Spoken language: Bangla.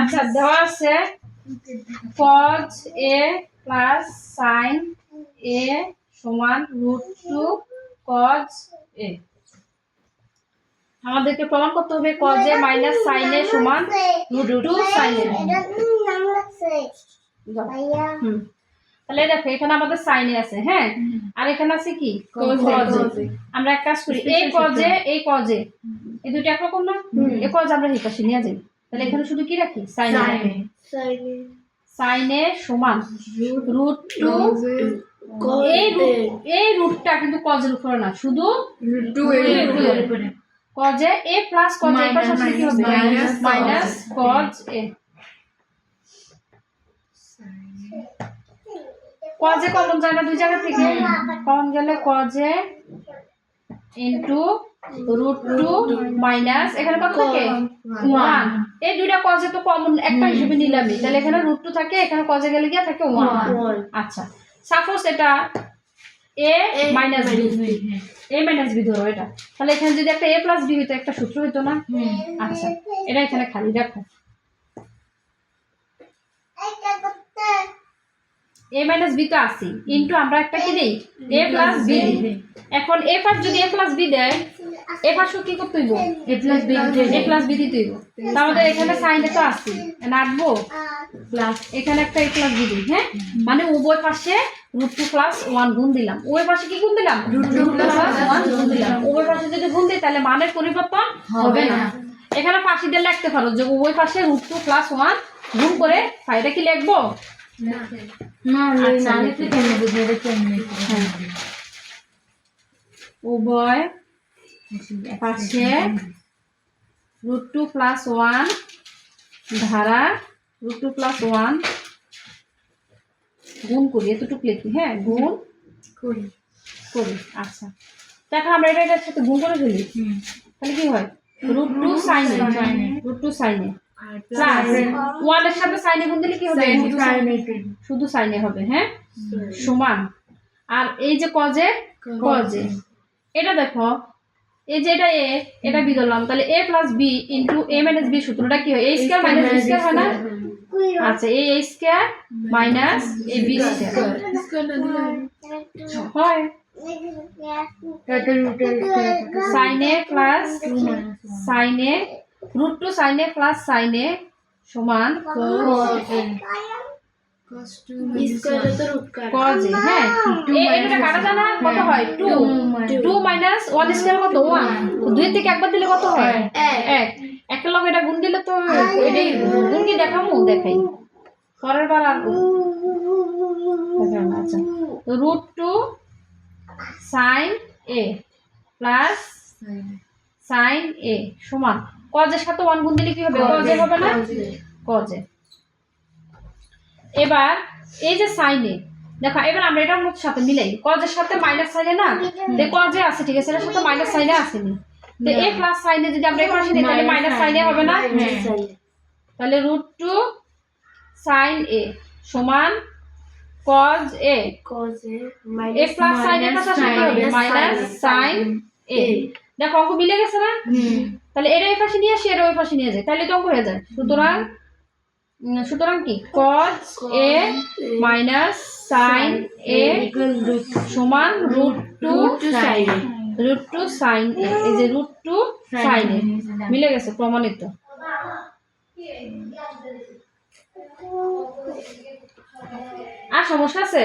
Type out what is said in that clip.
আচ্ছা দেওয়া আছে cos a plus sin a সমান রুট টু cos a আমাদেরকে প্রমাণ করতে হবে cos a minus sin a সমান রুট টু a তাহলে দেখো এখানে আমাদের a আছে হ্যাঁ? আর এখানে আছে কি? A। আমরা এক কাজ করি এই a এই a এই দুটো একরকম না? cos আমরা এই নিয়ে যাই। তাহলে এখানে শুধু কি রাখি? sin a সমান রুট টু এই এই রুটটা কিন্তু কজের উপরে না শুধু Two এর উপরে। কজে এ প্লাস কজে এর পাশে আসলে কি হবে? Minus cos. এ। কজে কমন যায় না দুই জায়গা থেকে। কমন গেলে কজে ইন্টু রুট টু মাইনাস এখানে কত থাকে? ওয়ান এই দুইটা কজে তো কমন একটা হিসেবে নিলামই। তাহলে এখানে রুট টু থাকে এখানে কজে গেলে গিয়ে থাকে ওয়ান আচ্ছা সাপোজ এটা A minus B A minus B ধরো এটা। তাহলে এখানে যদি একটা এ প্লাস বি হতো একটা সূত্র হতো না? আচ্ছা এটা এখানে খালি দেখো। এ মাইনাস বি তো আসি ইন্টু আমরা একটা কি দিই? এ প্লাস বি এখন এ পাশ যদি এ প্লাস বি দেয় এ পাশও কি করতে হইব? A plus B A plus B দিতে হইব। তা আমাদের এখানে সাইনে তো আসি নাটবো প্লাস এখানে একটা এ প্লাস বি দিই হ্যাঁ? মানে উভয় পাশে রুট টু প্লাস ওয়ান গুণ দিলাম। উভয় পাশে কি গুণ দিলাম? রুট টু প্লাস ওয়ান গুণ দিলাম। উভয় পাশে যদি গুণ দিই তাহলে মানের পরিবর্তন হবে না। এখানে পাশে দিয়ে লিখতে পারো যে উভয় পাশে রুট টু প্লাস ওয়ান গুণ করে ফাইটা কি লিখব? আচ্ছা, লিখি। হ্যাঁ। উভয় পাশে রুট টু প্লাস ওয়ান ধারা রুট টু প্লাস ওয়ান গুণ করি এতটুকু লিখি হ্যাঁ গুণ করি। আচ্ছা। তো এখন আমরা এটা এটার সাথে গুণ করে ফেলি। তাহলে কি হয়? রুট টু সাইনে রুট টু সাইনে প্লাস ওয়ানের সাথে সাইনে গুণ দিলে কি হবে? শুধু সাইনে হবে হ্যাঁ? সমান। আর এই যে কজে কজে এটা দেখো এই যে এটা এ এটা বি ধরলাম। তাহলে A plus B into A minus B সূত্রটা কি হয়? A square minus B square হয় না? আচ্ছা A square minus A B square হয়। Sine A plus sine A root two sine A plus sine A সমান কজ হ্যাঁ এ- এটা কাটা জানা কত হয়? Two two minus one square কত? ওয়ান দুই থেকে একবার দিলে কত হয়? এক। একটা লগে এটা গুণ দিলে তো এটাই গুণ কি দেখামু দেখাই। পরের বার আর আচ্ছা root two sine A plus sine A সমান। কজের সাথে ওয়ান গুণ দিলে কি হবে? কজে হবে না? কজে এবার এই যে সাইনে দেখো এবার আমরা এটার মধ্যে সাথে মিলাই। কজের সাথে মাইনাস সাইনে না? কজে আছে ঠিক আছে? এটার সাথে মাইনাস সাইনে আসেনি। তো এ প্লাস সাইনে যদি আমরা নিই তাহলে মাইনাস সাইনে হবে না? তাহলে রুট টু সাইন এ সমান cos A A plus sine এর হবে মাইনাস সাইন এ দেখো অঙ্ক মিলে গেছে না? তাহলে এটা এই পাশে নিয়ে আসি এটা ওই পাশে নিয়ে যায় তাহলে তো অঙ্ক হয়ে যায়। সুতরাং সুতরাং কি? Cos A minus sine A সমান root two sine root two sine A এই যে রুট টু সাইন এ মিলে গেছে প্রমাণিত। আর সমস্যা আছে?